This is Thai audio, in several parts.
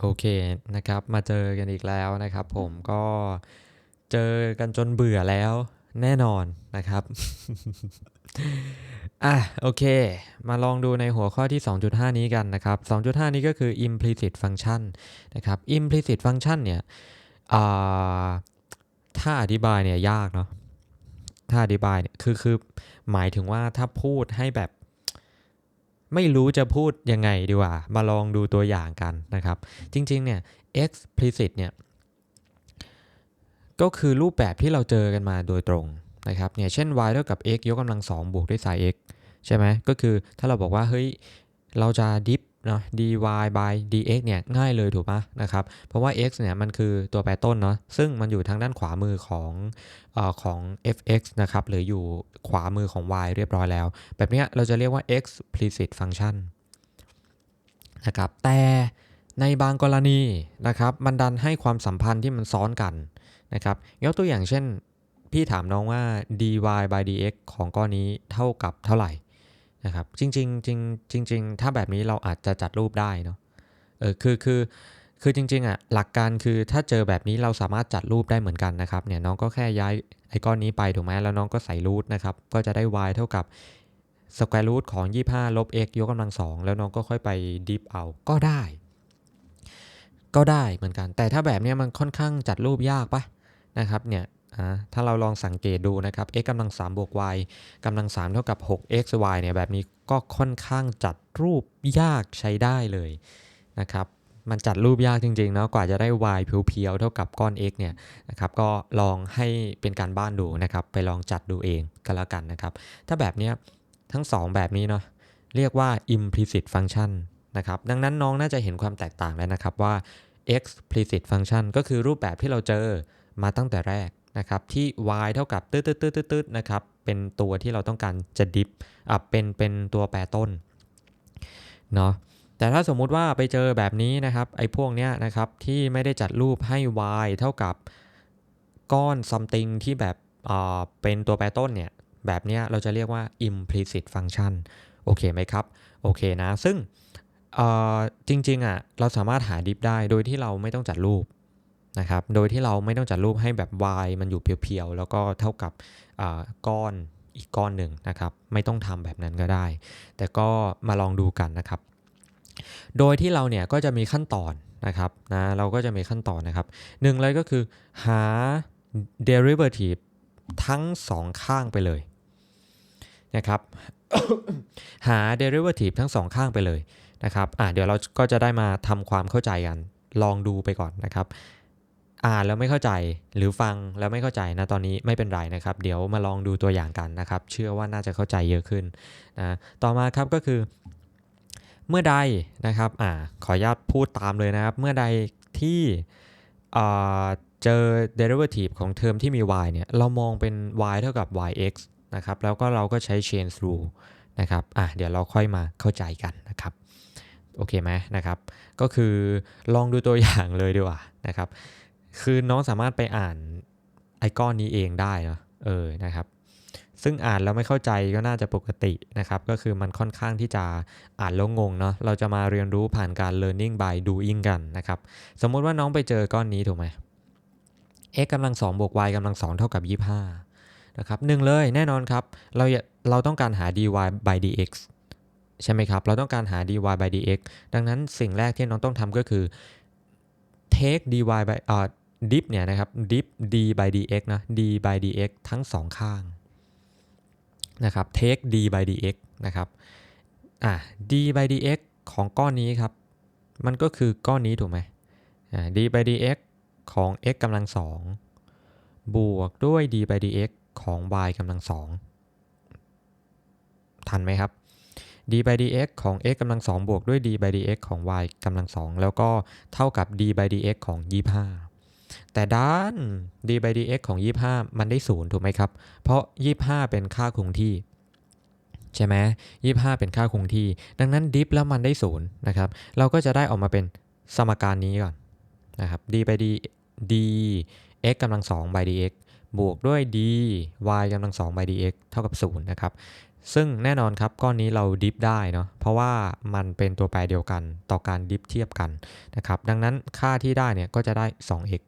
โอเคนะครับมาเจอกันอีกแล้วนะครับ ผมก็เจอกันจนเบื่อแล้วแน่นอนนะครับอะโอเค มาลองดูในหัวข้อที่ 2.5 นี้กันนะครับ 2.5 นี้ก็คือ implicit function นะครับ implicit function เนี่ยถ้าอธิบายเนี่ยยากเนาะถ้าอธิบายเนี่ยคือคือหมายถึงว่าถ้าพูดให้แบบ ไม่รู้จะพูดยังไงดีกว่า มาลองดูตัวอย่างกันนะครับ จริงๆเนี่ย explicit เนี่ยก็คือรูปแบบที่เราเจอกันมาโดยตรงนะครับเนี่ยเช่น y เท่ากับ x ยกกำลัง2บวกด้วยสาย x ใช่ไหมก็คือถ้าเราบอกว่าเฮ้ยเราจะ dip เนาะ dy by dx เนี่ยง่ายเลยถูกปะนะครับ เพราะว่า x เนี่ยมันคือตัวแปรต้นเนาะ ซึ่งมันอยู่ทางด้านขวามือของเอ่อของ fx นะครับ หรืออยู่ขวามือของ y เรียบร้อยแล้ว แบบนี้เราจะเรียกว่า explicit function นะครับ แต่ในบางกรณีนะครับ มันดันให้ความสัมพันธ์ที่มันซ้อนกันนะครับ ยกตัวอย่างเช่น พี่ถามน้องว่า dy by dx ของก้อนนี้เท่ากับเท่าไหร่ นะครับจริงๆจริงจริงๆถ้าแบบนี้เราอาจจะจัดรูปได้เนาะเออคือคือคือจริงๆอะหลักการคือถ้าเจอแบบนี้เราสามารถจัดรูปได้เหมือนกันนะครับเนี่ยน้องก็แค่ย้ายไอ้ก้อนนี้ไปถูกไหมแล้วน้องก็ใส่รูทนะครับก็จะได้ y เท่ากับ square root ของ 25 ลบ x ยกกำลังสองแล้วน้องก็ค่อยไปดิฟเอาก็ได้ ก็ได้เหมือนกัน แต่ถ้าแบบนี้มันค่อนข้างจัดรูปยากปะนะครับเนี่ย ถ้าเราลองสังเกตดูนะครับ x กำลัง3บวก y กำลัง3เท่ากับ 6 x y เนี่ยแบบนี้ก็ค่อนข้างจัดรูปยากใช้ได้เลยนะครับ มันจัดรูปยากจริงๆเนาะกว่าจะได้ y เพียวๆเท่ากับก้อน x เนี่ยนะครับก็ลองให้เป็นการบ้านดูนะครับ ไปลองจัดดูเองก็แล้วกันนะครับ ถ้าแบบนี้ทั้ง 2 แบบนี้เนาะเรียกว่า implicit function นะครับ ดังนั้นน้องน่าจะเห็นความแตกต่างแล้วนะครับว่า explicit function ก็คือรูปแบบที่เราเจอมาตั้งแต่แรก นะครับที่ y เท่ากับตืดตืดตืดตืดนะครับเป็นตัวที่เราต้องการจะ dip อะเป็นเป็นตัวแปรต้นเนาะแต่ถ้าสมมุติว่าไปเจอแบบนี้นะครับไอ้พวกเนี้ยนะครับที่ไม่ได้จัดรูปให้ y เท่ากับก้อน something ที่แบบอ่าเป็นตัวแปรต้นเนี่ยแบบเนี้ยเราจะเรียกว่า implicit function โอเคไหมครับ โอเคนะ ซึ่งเอ่อจริงๆอะเราสามารถหาดิฟได้โดยที่เราไม่ต้องจัดรูป นะครับ โดยที่เราไม่ต้องจัดรูปให้แบบ y มันอยู่เพียวๆ แล้วก็เท่ากับก้อนอีกก้อนหนึ่งนะครับ ไม่ต้องทำแบบนั้นก็ได้ แต่ก็มาลองดูกันนะครับ โดยที่เราเนี่ยก็จะมีขั้นตอนนะครับนะเราก็จะมีขั้นตอนนะครับหนึ่งเลยก็คือหา derivative ทั้งสองข้างไปเลยนะครับหา derivative ทั้งสองข้างไปเลยนะครับอะเดี๋ยวเราก็จะได้มาทำความเข้าใจกัน ลองดูไปก่อนนะครับ อ่านแล้วไม่เข้าใจหรือฟังแล้วไม่เข้าใจนะตอนนี้ไม่เป็นไรนะครับ เดี๋ยวมาลองดูตัวอย่างกันนะครับ เชื่อว่าน่าจะเข้าใจเยอะขึ้นนะต่อมาครับก็คือ เมื่อใดนะครับอ่าขออนุญาตพูดตามเลยนะครับ เมื่อใดที่อ่าเจอ derivative ของเทอมที่มี y เนี่ยเรามองเป็น y เท่ากับ yx นะครับแล้วก็เราก็ใช้ chain rule นะครับอะเดี๋ยวเราค่อยมาเข้าใจกันนะครับ โอเคไหมนะครับ ก็คือลองดูตัวอย่างเลยดีกว่านะครับ คือน้องสามารถไปอ่านไอก้อนนี้เองได้เนาะเออนะครับ ซึ่งอ่านแล้วไม่เข้าใจก็น่าจะปกตินะครับ ก็คือมันค่อนข้างที่จะอ่านแล้วงงเนาะเราจะมาเรียนรู้ผ่านการ learning by doing กันนะครับ สมมุติว่าน้องไปเจอก้อนนี้ถูกไหม x กำลัง2บวก y กำลัง2เท่ากับ 25นะครับหนึ่งเลยแน่นอนครับ เราเราต้องการหา dy by dx ใช่ไหมครับ เราต้องการหา dy by dx ดังนั้นสิ่งแรกที่น้องต้องทำก็คือ take dy by อ่า dip เนี่ยนะครับ dip d by dx นะ d by dx ทั้งสองข้างนะครับ take d by dx นะครับอ่า d by dx ของก้อนนี้ครับ มันก็คือก้อนนี้ถูกไหมอ่า d by dx ของ x กำลังสองบวกด้วย d by dx ของ y กำลังสองทันไหมครับ d by dx ของ x กำลังสองบวกด้วย d by dx ของ y กำลังสองแล้วก็เท่ากับ d by dx ของ 25 แต่ด้าน d by dx ของ 25 มันได้ศูนย์ถูกไหมครับ เพราะ 25 เป็นค่าคงที่ ใช่ไหม25เป็นค่าคงที่ ดังนั้นดิฟแล้วมันได้ศูนย์นะครับ เราก็จะได้ออกมาเป็นสมการนี้ก่อนนะครับ d by d d x กำลัง2 by dx บวกด้วย d y กำลัง2 by dx เท่ากับ 0 นะครับ ซึ่งแน่นอนครับก้อนนี้เราดิฟได้เนาะ เพราะว่ามันเป็นตัวแปรเดียวกันต่อการดิฟเทียบกันนะครับ ดังนั้นค่าที่ได้เนี่ยก็จะได้ 2x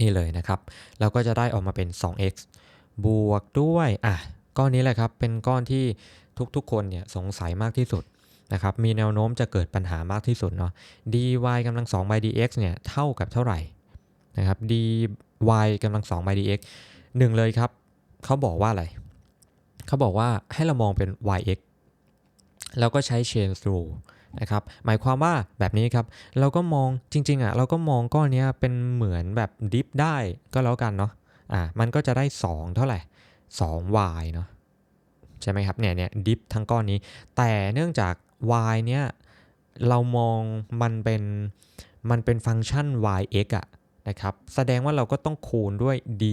นี่เลยนะครับแล้วก็จะได้ออกมาเป็น 2x บวกด้วยอะก้อนนี้แหละครับเป็นก้อนที่ทุกๆคนเนี่ยสงสัยมากที่สุดนะครับมีแนวโน้มจะเกิดปัญหามากที่สุดเนาะ dy กำลัง2 by dx เนี่ยเท่ากับเท่าไหร่นะครับ dy กำลัง2 by dx หนึ่งเลยครับเขาบอกว่าอะไรเขาบอกว่าให้เรามองเป็น yx แล้วก็ใช้ chain rule นะครับหมายความว่าแบบนี้ครับเราก็มองจริงๆอะเราก็มองก้อนนี้เป็นเหมือนแบบดิฟได้ก็แล้วกันเนาะอะมันก็จะได้ 2 เท่าไหร่ 2y เนาะใช่ไหมครับเนี่ยเนี่ยดิฟทั้งก้อนนี้ แต่เนื่องจาก y เนี่ยเรามองมันเป็นมันเป็นฟังก์ชัน yx อะนะครับแสดงว่าเราก็ต้องคูณด้วย d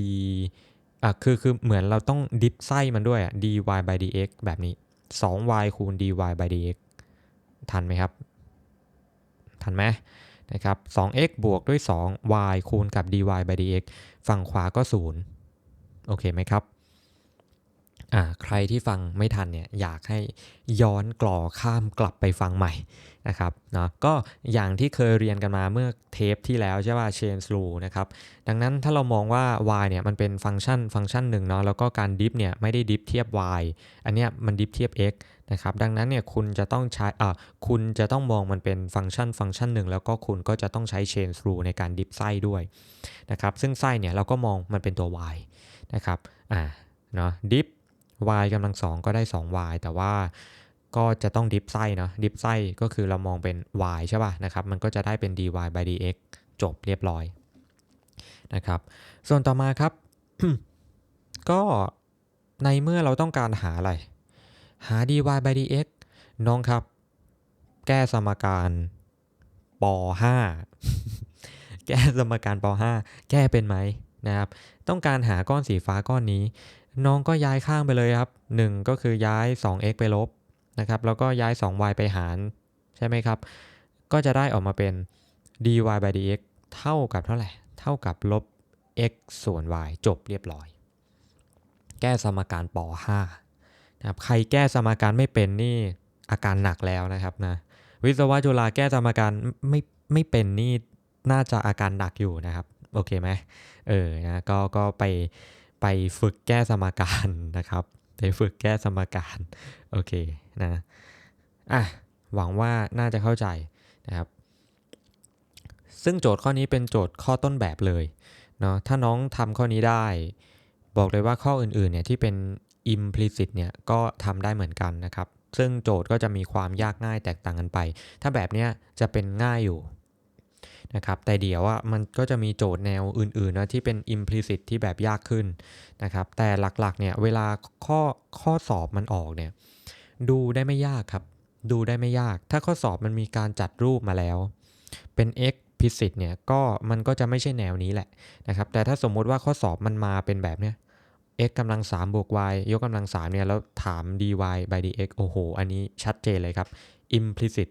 อะคือคือเหมือนเราต้องดิฟไส้มันด้วยอะ dy by dx แบบนี้ 2y คูณ dy by dx ทันไหมครับ ทันไหมนะครับ 2x บวกด้วย 2y คูณกับ dy by dx ฝั่งขวาก็ 0 โอเคไหมครับ อ่าใครที่ฟังไม่ทันเนี่ยอยากให้ย้อนกล่อข้ามกลับไปฟังใหม่นะครับเนาะก็อย่างที่เคยเรียนกันมาเมื่อเทปที่แล้วใช่ป่ะ chain rule นะครับดังนั้นถ้าเรามองว่า y เนี่ยมันเป็นฟังก์ชันฟังก์ชันหนึ่งเนาะแล้วก็การดิฟเนี่ยไม่ได้ดิฟเทียบ y อันเนี้ยมันดิฟเทียบ x นะครับดังนั้นเนี่ยคุณจะต้องใช้อ่าคุณจะต้องมองมันเป็นฟังก์ชันฟังก์ชันหนึ่งแล้วก็คุณก็จะต้องใช้ chain rule ในการดิฟไส้ด้วยนะครับซึ่งไส้เนี่ยเราก็มองมันเป็นตัว y นะครับอ่าเนาะดิฟ y กำลังสองก็ได้ 2y แต่ว่าก็จะต้องดิฟไส้เนาะดิฟไส้ก็คือเรามองเป็น y ใช่ป่ะนะครับ มันก็จะได้เป็น dy by dx จบเรียบร้อยนะครับ ส่วนต่อมาครับ ก็ในเมื่อเราต้องการหาอะไร หา dy by dx น้องครับ แก้สมการป .5 แก้สมการป .5 แก้เป็นไหมนะครับ ต้องการหาก้อนสีฟ้าก้อนนี้ น้องก็ย้ายข้างไปเลยครับ 1 ก็คือย้าย 2x ไปลบนะครับ แล้วก็ย้าย 2y ไปหาร ใช่ไหมครับ ก็จะได้ออกมาเป็น dy by dx เท่ากับเท่าไหร่ เท่ากับลบ x ส่วน y จบเรียบร้อย แก้สมการป .5 นะครับ ใครแก้สมการไม่เป็นนี่อาการหนักแล้วนะครับนะ วิศวะจุฬาแก้สมการไม่ไม่เป็นนี่น่าจะอาการหนักอยู่นะครับ โอเคไหมเออนะ ก็ก็ไป ไปฝึกแก้สมการนะครับ ไปฝึกแก้สมการโอเคนะอะหวังว่าน่าจะเข้าใจนะครับ ซึ่งโจทย์ข้อนี้เป็นโจทย์ข้อต้นแบบเลยเนาะถ้าน้องทำข้อนี้ได้ บอกเลยว่าข้ออื่นๆเนี่ยที่เป็น implicit เนี่ยก็ทำได้เหมือนกันนะครับ ซึ่งโจทย์ก็จะมีความยากง่ายแตกต่างกันไป ถ้าแบบเนี้ยจะเป็นง่ายอยู่ นะครับแต่เดี๋ยวอะมันก็จะมีโจทย์แนวอื่นๆนะที่เป็น implicit ที่แบบยากขึ้นนะครับแต่หลักๆเนี่ยเวลาข้อข้อสอบมันออกเนี่ยดูได้ไม่ยากครับ ดูได้ไม่ยาก ถ้าข้อสอบมันมีการจัดรูปมาแล้ว เป็น explicit เนี่ยก็มันก็จะไม่ใช่แนวนี้แหละนะครับแต่ถ้าสมมุติว่าข้อสอบมันมาเป็นแบบเนี้ย x กำลัง3บวก y ยกกำลัง3เนี่ยแล้วถาม dy by dx โอ้โห อันนี้ชัดเจนเลยครับ implicit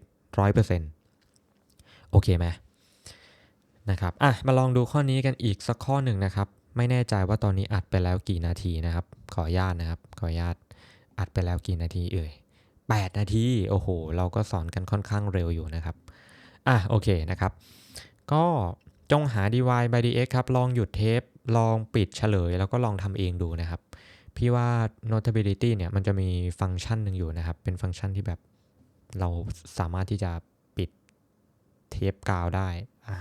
100%โอเคไหม นะครับอะมาลองดูข้อนี้กันอีกสักข้อหนึ่งนะครับ ไม่แน่ใจว่าตอนนี้อัดไปแล้วกี่นาทีนะครับ ขออนุญาตนะครับ ขออนุญาตอัดไปแล้วกี่นาทีเอ่ย8 นาที โอ้โห เราก็สอนกันค่อนข้างเร็วอยู่นะครับ อะ โอเคนะครับ ก็จงหา dy by dx ครับ ลองหยุดเทป ลองปิดเฉลย แล้วก็ลองทำเองดูนะครับ พี่ว่า notability เนี่ย มันจะมีฟังก์ชันหนึ่งอยู่นะครับ เป็นฟังก์ชันที่แบบเราสามารถที่จะปิดเทปกาวได้ อ่า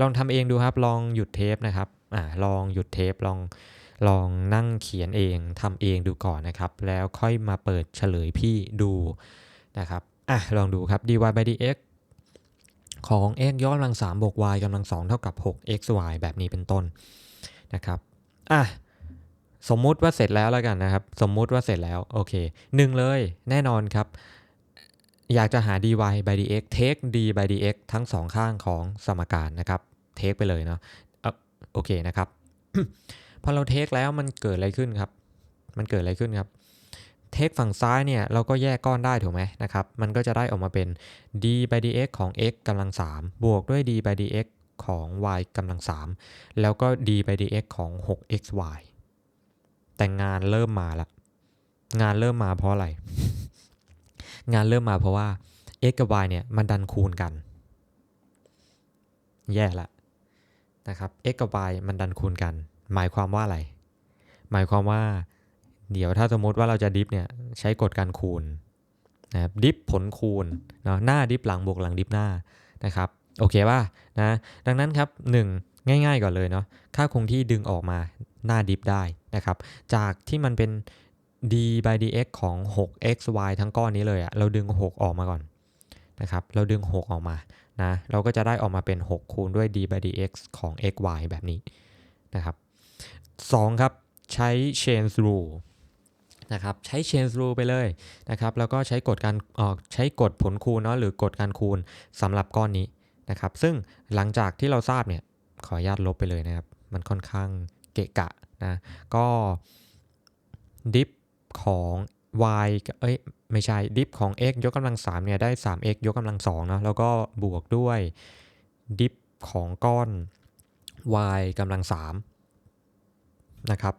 ลองทำเองดูครับ ลองหยุดเทปนะครับอ่าลองหยุดเทปลองลองนั่งเขียนเองทำเองดูก่อนนะครับ แล้วค่อยมาเปิดเฉลยพี่ดูนะครับอะลองดูครับ dy by dx ของ x ย้อนกำลัง3บวก y กำลัง2เท่ากับ 6xy แบบนี้เป็นต้นนะครับอะสมมุติว่าเสร็จแล้วแล้วกันนะครับ สมมุติว่าเสร็จแล้ว โอเคหนึ่งเลยแน่นอนครับ อยากจะหา dy by dx take d by dx ทั้งสองข้างของสมการนะครับ take ไปเลยเนาะโอเคนะครับ พอเรา take แล้วมันเกิดอะไรขึ้นครับ มันเกิดอะไรขึ้นครับ take ฝั่งซ้ายเนี่ยเราก็แยกก้อนได้ถูกไหมนะครับ มันก็จะได้ออกมาเป็น d by dx ของ x กำลัง 3 บวกด้วย d by dx ของ y กำลัง 3 แล้วก็ d by dx ของ 6xy แต่งงานเริ่มมาละ งานเริ่มมาเพราะอะไร งานเริ่มมาเพราะว่า x กับ y เนี่ยมันดันคูณกัน แย่ละนะครับ x กับ y มันดันคูณกัน หมายความว่าอะไร หมายความว่า เดี๋ยวถ้าสมมติว่าเราจะดิฟเนี่ยใช้กฎการคูณนะครับดิฟผลคูณเนาะหน้าดิฟหลังบวกหลังดิฟหน้านะครับโอเคป่ะนะดังนั้นครับ 1 ง่ายๆก่อนเลยเนาะค่าคงที่ดึงออกมาหน้าดิฟได้นะครับจากที่มันเป็น d by dx ของ 6xy ทั้งก้อนนี้เลยอะเราดึง 6 ออกมาก่อนนะครับ เราดึง 6 ออกมานะ เราก็จะได้ออกมาเป็น 6 คูณด้วย d by dx ของ xy แบบนี้นะครับ2ครับ ใช้ chain rule นะครับใช้ chain rule ไปเลยนะครับ แล้วก็ใช้กฎการออกใช้กฎผลคูณเนาะหรือกฎการคูณสำหรับก้อนนี้นะครับ ซึ่งหลังจากที่เราทราบเนี่ย ขออนุญาตลบไปเลยนะครับ มันค่อนข้างเกะกะนะ ก็ดิฟ ของ y เอ้ยไม่ใช่ดิฟของ x ยกกำลัง3เนี่ยได้ 3x ยกกำลัง2เนาะแล้วก็บวกด้วยดิฟของก้อน y กำลัง3นะครับ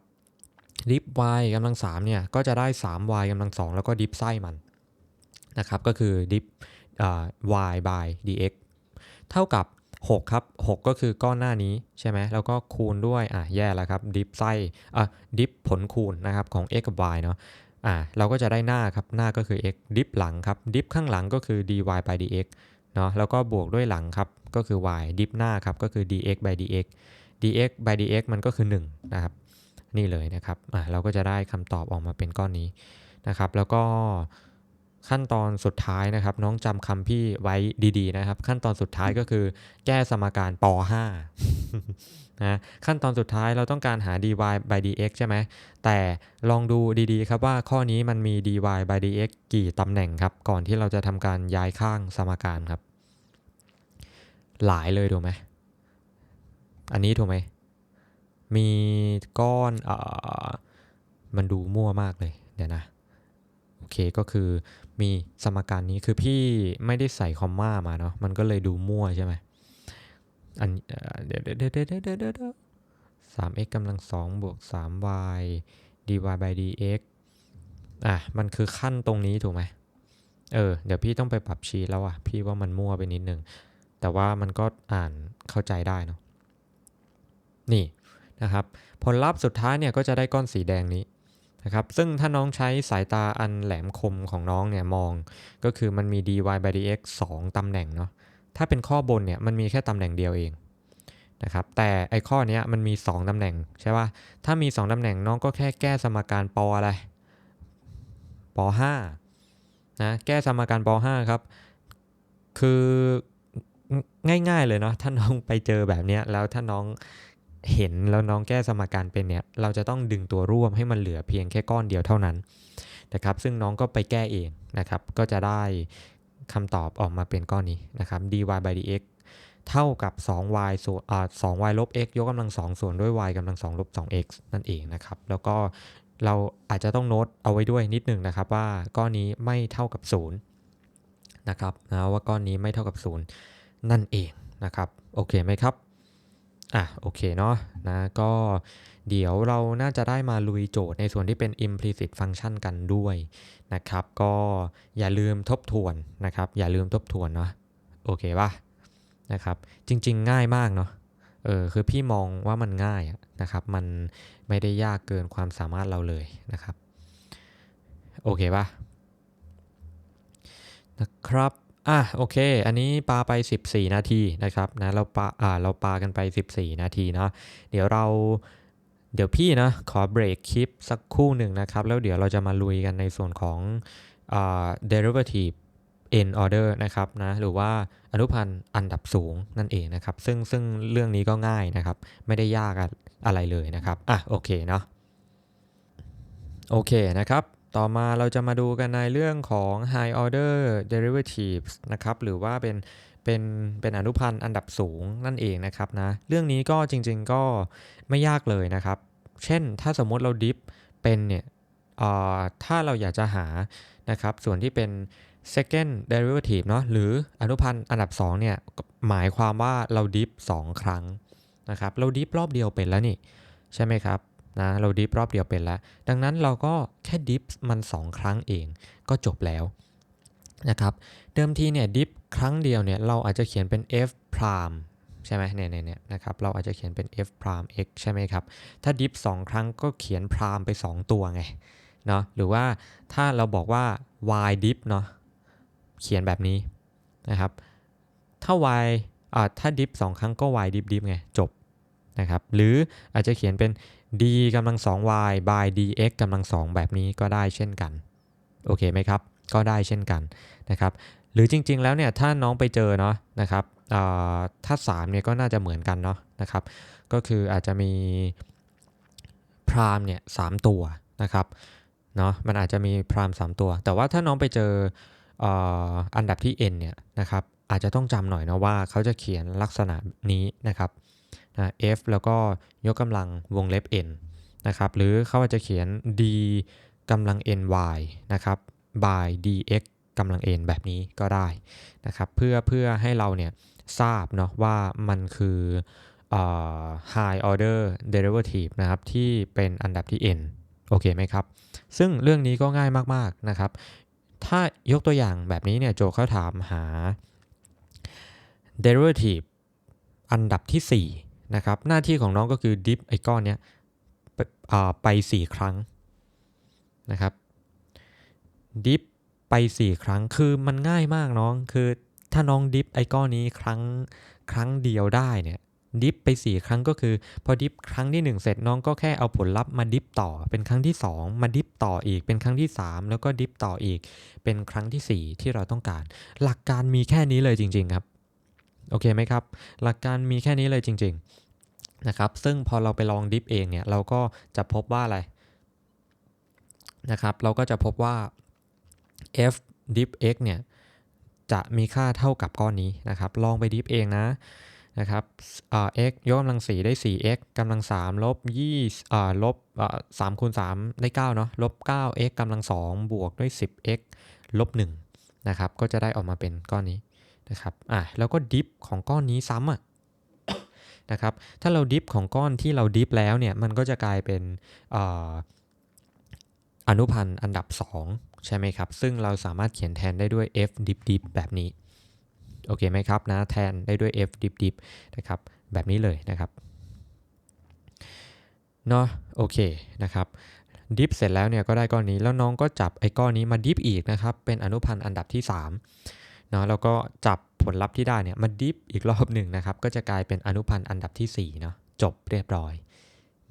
ดิฟ y กำลัง3เนี่ยก็จะได้ 3y กำลัง2แล้วก็ดิฟไส้มันนะครับก็คือดิฟ y by dx เท่ากับ 6 ครับ 6 ก็คือก้อนหน้านี้ใช่ไหมแล้วก็คูณด้วยอะแย่แล้วครับดิฟไส้อะดิฟผลคูณนะครับของ x กับ y เนาะอะเราก็จะได้หน้าครับหน้าก็คือ x ดิฟหลังครับดิฟข้างหลังก็คือ dy by dx เนาะแล้วก็บวกด้วยหลังครับก็คือ y ดิฟหน้าครับก็คือ dx by dx dx by dx มันก็คือ 1 นะครับ นี่เลยนะครับอะเราก็จะได้คำตอบออกมาเป็นก้อนนี้นะครับ แล้วก็ ขั้นตอนสุดท้ายนะครับ น้องจำคำพี่ไว้ดีๆนะครับ ขั้นตอนสุดท้ายก็คือ แก้สมการป .5 นะขั้นตอนสุดท้ายเราต้องการหา dy by dx ใช่ไหมแต่ลองดูดีๆครับว่าข้อนี้มันมี dy by dx กี่ตำแหน่งครับ ก่อนที่เราจะทำการย้ายข้างสมการครับ หลายเลยถูกไหมอันนี้ถูกไหมมีก้อนเอ่อมันดูมั่วมากเลยเดี๋ยวนะ โอเคก็คือ มีสมการนี้คือพี่ไม่ได้ใส่คอมมามาเนาะมันก็เลยดูมั่วใช่ไหมอันเดี๋ยวเดี๋ยวเดี๋ยวเดี๋ยวเดี๋ยวเดี๋ยวสาม x กำลังสองบวกสาม y dy by dx อะมันคือขั้นตรงนี้ถูกไหมเออ เดี๋ยวพี่ต้องไปปรับชีแล้วอะ พี่ว่ามันมั่วไปนิดนึง แต่ว่ามันก็อ่านเข้าใจได้เนาะนี่นะครับ ผลลัพธ์สุดท้ายเนี่ยก็จะได้ก้อนสีแดงนี้ นะครับซึ่งถ้าน้องใช้สายตาอันแหลมคมของน้องเนี่ยมอง ก็คือมันมี dy by dx 2ตำแหน่งเนาะถ้าเป็นข้อบนเนี่ยมันมีแค่ตำแหน่งเดียวเองนะครับแต่ไอข้อนี้มันมี 2ตำแหน่งใช่ป่ะถ้ามี 2ตำแหน่งน้องก็แค่แก้สมการปอะไรป5นะแก้สมการป5ครับ คือง่ายๆเลยเนาะถ้าน้องไปเจอแบบนี้แล้วถ้าน้อง เห็นแล้วน้องแก้สมการเป็นเนี่ยเราจะต้องดึงตัวร่วมให้มันเหลือเพียงแค่ก้อนเดียวเท่านั้นนะครับซึ่งน้องก็ไปแก้เองนะครับก็จะได้คำตอบออกมาเป็นก้อนนี้นะครับ dy by dx เท่ากับ 2y ส่วนอ่า 2y ลบ x ยกกำลัง2ส่วนด้วย y กำลัง2ลบ 2x นั่นเองนะครับ แล้วก็เราอาจจะต้องโน้ตเอาไว้ด้วยนิดหนึ่งนะครับว่าก้อนนี้ไม่เท่ากับ 0 นะครับนะว่าก้อนนี้ไม่เท่ากับ 0 นั่นเองนะครับ โอเคไหมครับ อะโอเคเนาะนะก็เดี๋ยวเราน่าจะได้มาลุยโจทย์ในส่วนที่เป็น implicit function กันด้วยนะครับ ก็อย่าลืมทบทวนนะครับ อย่าลืมทบทวนเนาะโอเคป่ะนะครับ จริง ๆ ง่ายมากเนาะเออคือพี่มองว่ามันง่ายนะครับ มันไม่ได้ยากเกินความสามารถเราเลยนะครับ โอเคป่ะนะครับ อะโอเค อันนี้ปาไป 14 นาทีนะครับนะเราปาอ่าเราปากันไป 14 นาทีเนาะเดี๋ยวเราเดี๋ยวพี่นะขอเบรกคลิปสักคู่หนึ่งนะครับ แล้วเดี๋ยวเราจะมาลุยกันในส่วนของอ่า derivative n order นะครับนะหรือว่าอนุพันธ์อันดับสูงนั่นเองนะครับ ซึ่งซึ่งเรื่องนี้ก็ง่ายนะครับ ไม่ได้ยากอะไรเลยนะครับ อะโอเคเนาะโอเคนะครับ ต่อมาเราจะมาดูกันในเรื่องของ high order derivatives นะครับหรือว่าเป็นเป็นเป็นอนุพันธ์อันดับสูงนั่นเองนะครับนะเรื่องนี้ก็จริงๆก็ไม่ยากเลยนะครับ เช่นถ้าสมมติเราดิฟเป็นเนี่ยถ้าเราอยากจะหานะครับส่วนที่เป็น second derivative เนาะหรืออนุพันธ์อันดับ2เนี่ยหมายความว่าเราดิฟ2ครั้งนะครับเราดิฟรอบเดียวเป็นแล้วนี่ใช่ไหมครับ นะเราดิฟรอบเดียวเป็นแล้ว ดังนั้นเราก็แค่ดิฟมัน 2 ครั้งเองก็จบแล้วนะครับเดิมทีเนี่ยดิฟครั้งเดียวเนี่ยเราอาจจะเขียนเป็น f prime ใช่ไหมเนี่ยเนี่ยนะครับเราอาจจะเขียนเป็น f prime x ใช่ไหมครับ ถ้าดิฟ2ครั้งก็เขียน prime ไป 2 ตัวไงเนาะหรือว่าถ้าเราบอกว่า y diff เนาะเขียนแบบนี้นะครับถ้า y อ่าถ้า diff 2ครั้งก็ y diff diff ไงจบ นะครับ หรืออาจจะเขียนเป็น d กำลัง 2y by dx กำลัง 2 แบบนี้ก็ได้เช่นกัน โอเคไหมครับ ก็ได้เช่นกันนะครับ หรือจริงๆ แล้วเนี่ย ถ้าน้องไปเจอเนาะนะครับถ้า3เนี่ยก็น่าจะเหมือนกันเนาะนะครับ ก็คืออาจจะมีพรามเนี่ยสตัวนะครับเนาะมันอาจจะมีพราม 3 ตัว แต่ว่าถ้าน้องไปเจออันดับที่ n เนี่ยนะครับอาจจะต้องจำหน่อยนะว่าเขาจะเขียนลักษณะนี้นะครับ f แล้วก็ยกกำลังวงเล็บ n นะครับ หรือเขาอาจจะเขียน d กำลัง ny นะครับ by dx กำลัง n แบบนี้ก็ได้นะครับ เพื่อเพื่อให้เราเนี่ยทราบเนาะว่ามันคือ high order derivative นะครับ ที่เป็นอันดับที่ n โอเคไหมครับ ซึ่งเรื่องนี้ก็ง่ายมาก ๆ นะครับ ถ้ายกตัวอย่างแบบนี้เนี่ยโจเขาถามหา derivative อันดับที่ 4 นะครับหน้าที่ของน้องก็คือ dip ไอ้ก้อนเนี้ยไป 4 ครั้งนะครับ dip ไป 4 ครั้งคือมันง่ายมากน้องคือถ้าน้องดิฟไอ้ก้อนนี้ครั้งครั้งเดียวได้เนี่ยดิฟไป 4 ครั้งก็คือ พอดิฟครั้งที่ 1 เสร็จน้องก็แค่เอาผลลัพธ์มาดิฟต่อเป็นครั้งที่ 2 มาดิฟต่ออีกเป็นครั้งที่ 3 แล้วก็ดิฟต่ออีกเป็นครั้งที่ 4 ที่เราต้องการ หลักการมีแค่นี้เลยจริง ๆ ครับ โอเคไหมครับ หลักการมีแค่นี้เลยจริง ๆ นะครับ ซึ่งพอเราไปลองดิฟเองเนี่ย เราก็จะพบว่าอะไร นะครับ เราก็จะพบว่า f diff x เนี่ย จะมีค่าเท่ากับก้อนนี้นะครับ ลองไปดิฟเองนะ นะครับ x ยกกำลัง 4 ได้ 4x กำลัง 3 ลบ20ลบ3คูณ3ได้9เนาะ ลบ 9x กำลัง 2 บวกด้วย 10x ลบ1นะครับ ก็จะได้ออกมาเป็นก้อนนี้ นะครับอะแล้วก็ดิฟของก้อนนี้ซ้ำอะนะครับถ้าเราดิฟของก้อนที่เราดิฟแล้วเนี่ยมันก็จะกลายเป็นอนุพันธ์อันดับ 2 ใช่ไหมครับ ซึ่งเราสามารถเขียนแทนได้ด้วย f dip dip แบบนี้โอเคไหมครับนะแทนได้ด้วย f dip dip นะครับแบบนี้เลยนะครับเนาะโอเคนะครับดิฟเสร็จแล้วเนี่ยก็ได้ก้อนนี้แล้วน้องก็จับไอ้ก้อนนี้มาดิฟอีกนะครับเป็นอนุพันธ์อันดับที่ 3 เนาะแล้วก็จับผลลัพธ์ที่ได้เนี่ยมาดิฟอีกรอบหนึ่งนะครับ ก็จะกลายเป็นอนุพันธ์อันดับที่4เนาะจบเรียบร้อย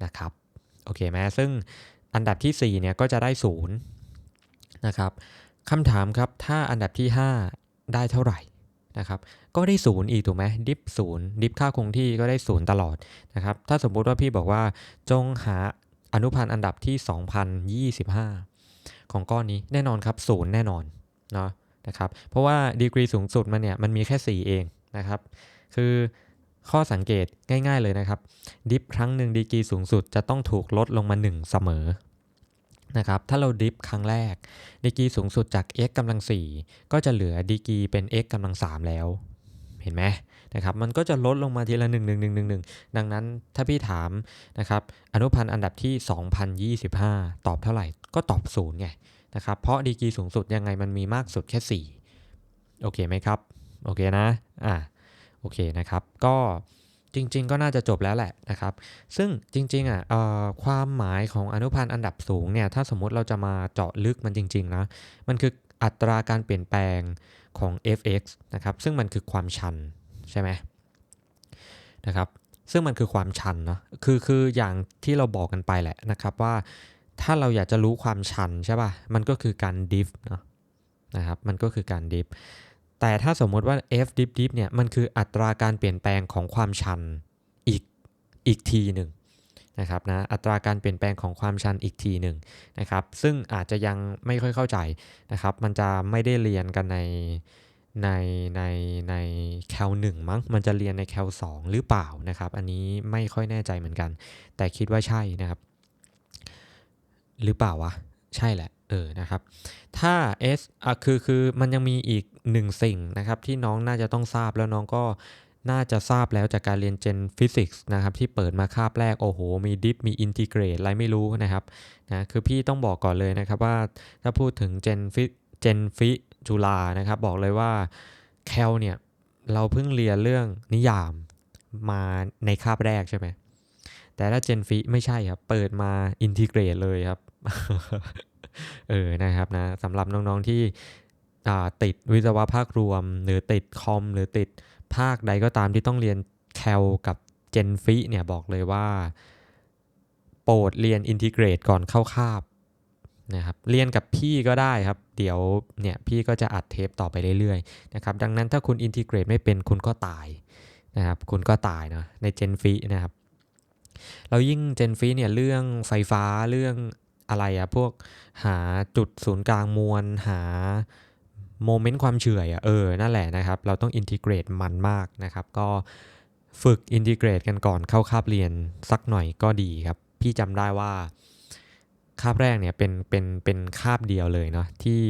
นะครับโอเคไหมซึ่งอันดับที่4เนี่ยก็จะได้0นะครับคำถามครับถ้าอันดับที่ 5 ได้เท่าไหร่นะครับก็ได้ศูนย์อีกถูกไหมดิฟศูนย์ดิฟค่าคงที่ก็ได้ศูนย์ตลอดนะครับถ้าสมมุติว่าพี่บอกว่าจงหาอนุพันธ์อันดับที่ 2025 ของก้อนนี้แน่นอนครับศูนย์แน่นอนเนาะ นะครับ เพราะว่าดีกรีสูงสุดมันเนี่ยมันมีแค่ 4 เองนะครับ คือข้อสังเกตง่าย ๆเลยนะครับ ดิฟครั้งหนึ่งดีกรีสูงสุดจะต้องถูกลดลงมา 1 เสมอนะครับ ถ้าเราดิฟครั้งแรก ดีกรีสูงสุดจาก x กำลัง 4 ก็จะเหลือดีกรีเป็น x กำลัง 3 แล้ว เห็นไหมนะครับ มันก็จะลดลงมาทีละ 1 1 1 1 1 ดังนั้นถ้าพี่ถามนะครับ อนุพันธ์อันดับที่ 2025 ตอบเท่าไหร่ ก็ตอบ0ไง นะครับเพราะดีกรีสูงสุดยังไงมันมีมากสุดแค่ 4 โอเคไหมครับ โอเคนะอ่าโอเคนะครับ ก็จริง ๆ ก็น่าจะจบแล้วแหละนะครับ ซึ่งจริงๆอะความหมายของอนุพันธ์อันดับสูงเนี่ยถ้าสมมุติเราจะมาเจาะลึกมันจริงๆนะมันคืออัตราการเปลี่ยนแปลงของ f(x) นะครับซึ่งมันคือความชันใช่ไหมนะครับซึ่งมันคือความชันเนาะคือคืออย่างที่เราบอกกันไปแหละนะครับว่า ถ้าเราอยากจะรู้ความชันใช่ป่ะ มันก็คือการดิฟเนาะนะครับ มันก็คือการดิฟ แต่ถ้าสมมติว่า f dip dip เนี่ย มันคืออัตราการเปลี่ยนแปลงของความชันอีกอีกทีหนึ่งนะครับนะ อัตราการเปลี่ยนแปลงของความชันอีกทีหนึ่งนะครับ ซึ่งอาจจะยังไม่ค่อยเข้าใจนะครับ มันจะไม่ได้เรียนกันในในในในแคลหนึ่งมั้ง มันจะเรียนในแคลสองหรือเปล่านะครับ อันนี้ไม่ค่อยแน่ใจเหมือนกัน แต่คิดว่าใช่นะครับ หรือเปล่าวะ ใช่แหละเออนะครับ ถ้า S อะคือคือมันยังมีอีกหนึ่งสิ่งนะครับ ที่น้องน่าจะต้องทราบแล้วน้องก็น่าจะทราบแล้วจากการเรียน Gen Physics นะครับ ที่เปิดมาคาบแรก โอ้โห มี Dip มี Integrate อะไรไม่รู้นะครับนะคือพี่ต้องบอกก่อนเลยนะครับว่าถ้าพูดถึง Gen Phy Gen Phy จุฬานะครับ บอกเลยว่าแคลเนี่ยเราเพิ่งเรียนเรื่องนิยามมาในคาบแรกใช่ไหมแต่ถ้า Gen Phy ไม่ใช่ครับ เปิดมา Integrate เลยครับ เออนะครับนะสำหรับน้องๆที่ติดวิศวะภาครวม หรือติดคอม หรือติดภาคใดก็ตามที่ต้องเรียนแคลกับเจนฟิเนี่ยบอกเลยว่า โปรดเรียนอินทิเกรตก่อนเข้าคาบนะครับเรียนกับพี่ก็ได้ครับ เดี๋ยวเนี่ยพี่ก็จะอัดเทปต่อไปเรื่อยๆนะครับดังนั้นถ้าคุณอินทิเกรตไม่เป็นคุณก็ตายนะครับคุณก็ตายเนาะในเจนฟีนะครับเรายิ่งเจนฟีเนี่ยเรื่องไฟฟ้าเรื่อง อะไรอะพวกหาจุดศูนย์กลางมวลหาโมเมนต์ความเฉื่อยอะเออ นั่นแหละนะครับ เราต้องอินทิเกรตมันมากนะครับ ก็ฝึกอินทิเกรตกันก่อนเข้าคาบเรียนสักหน่อยก็ดีครับ พี่จำได้ว่าคาบแรกเนี่ยเป็นเป็นเป็นคาบเดียวเลยเนาะที่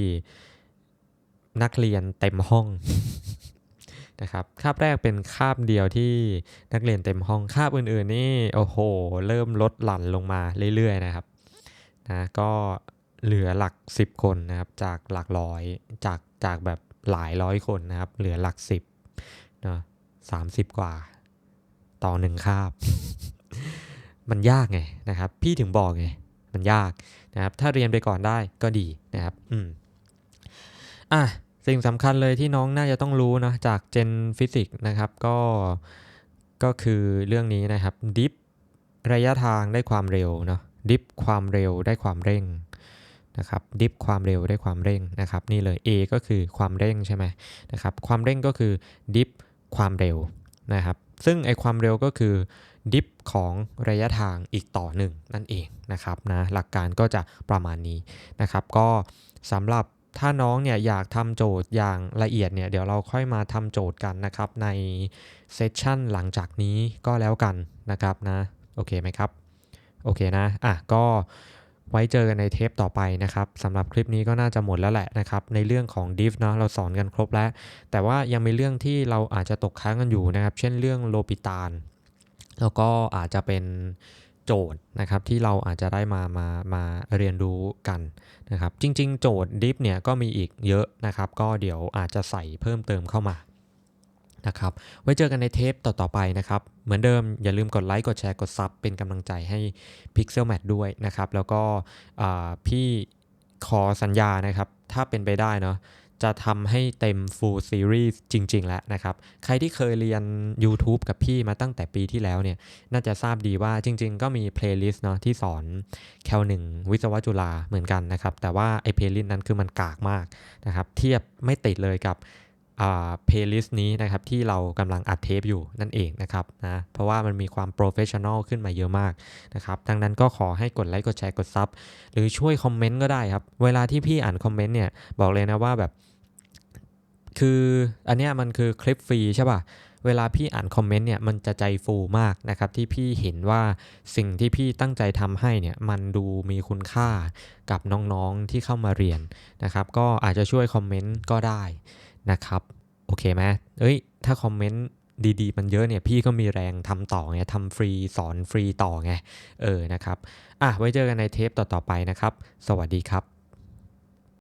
นักเรียนเต็มห้องนะครับคาบแรกเป็นคาบเดียวที่นักเรียนเต็มห้องคาบอื่นๆนี่โอ้โห เริ่มลดหลั่นลงมาเรื่อยๆนะครับ นะก็เหลือหลัก 10 คนนะครับ จากหลักร้อยจากจากแบบหลายร้อยคนนะครับ เหลือหลักสิบเนาะสามสิบกว่า ต่อหนึ่งคาบ มันยากไงนะครับ พี่ถึงบอกไง มันยากนะครับ ถ้าเรียนไปก่อนได้ก็ดีนะครับ อืมอะสิ่งสำคัญเลยที่น้องน่าจะต้องรู้นะ จากเจนฟิสิกส์นะครับ ก็ก็คือเรื่องนี้นะครับดิฟระยะทางได้ความเร็วเนาะ ดิฟความเร็วได้ความเร่งนะครับดิฟความเร็วได้ความเร่งนะครับนี่เลย A ก็คือความเร่งใช่ไหมนะครับความเร่งก็คือดิฟความเร็วนะครับซึ่งไอความเร็วก็คือดิฟของระยะทางอีกต่อหนึ่งนั่นเองนะครับนะหลักการก็จะประมาณนี้นะครับก็สำหรับถ้าน้องเนี่ยอยากทำโจทย์อย่างละเอียดเนี่ยเดี๋ยวเราค่อยมาทำโจทย์กันนะครับในเซสชันหลังจากนี้ก็แล้วกันนะครับนะโอเคไหมครับ โอเคนะ อะ ก็ไว้เจอกันในเทปต่อไปนะครับสำหรับคลิปนี้ก็น่าจะหมดแล้วแหละนะครับ ในเรื่องของ d i f เนาะเราสอนกันครบแล้ว แต่ว่ายังมีเรื่องที่เราอาจจะตกค้างกันอยู่นะครับ เช่นเรื่องโลปิตานแล้วก็อาจจะเป็นโจทย์นะครับที่เราอาจจะได้มามามาเรียนรู้กันนะครับ จริง ๆ โจทย์ diff เนี่ยก็มีอีกเยอะนะครับ ก็เดี๋ยวอาจจะใส่เพิ่มเติมเข้ามา นะครับ ไว้เจอกันในเทปต่อๆไปนะครับ เหมือนเดิมอย่าลืมกดไลค์ กดแชร์ กดซับเป็นกำลังใจให้ Pixel Mat ด้วยนะครับ แล้วก็พี่ขอสัญญานะครับ ถ้าเป็นไปได้เนาะจะทำให้เต็ม full series จริง ๆ แล้วนะครับ ใครที่เคยเรียน YouTube กับพี่มาตั้งแต่ปีที่แล้วเนี่ย น่าจะทราบดีว่าจริง ๆ ก็มี playlist เนาะที่สอนแคลหนึ่งวิศวะจุฬาเหมือนกันนะครับ แต่ว่าไอ้ playlist นั้นคือมันกากมากนะครับ เทียบไม่ติดเลยกับ เพลย์ลิสต์นี้นะครับที่เรากำลังอัดเทปอยู่นั่นเองนะครับนะเพราะว่ามันมีความโปรเฟชชั่นอลขึ้นมาเยอะมากนะครับดังนั้นก็ขอให้กดไลค์กดแชร์กดซับหรือช่วยคอมเมนต์ก็ได้ครับ เวลาที่พี่อ่านคอมเมนต์เนี่ยบอกเลยนะว่าแบบ คืออันเนี้ยมันคือคลิปฟรีใช่ป่ะเวลาพี่อ่านคอมเมนต์เนี่ยมันจะใจฟูมากนะครับที่พี่เห็นว่าสิ่งที่พี่ตั้งใจทำให้เนี่ยมันดูมีคุณค่ากับน้องๆที่เข้ามาเรียนนะครับ ก็อาจจะช่วยคอมเมนต์ก็ได้ นะครับ โอเคไหมเอ้ย ถ้าคอมเมนต์ดีๆ มันเยอะเนี่ย พี่ก็มีแรงทำต่อไงทำฟรีสอนฟรีต่อไง เออ นะครับ อะ ไว้เจอกันในเทปต่อๆไปนะครับ สวัสดีครับ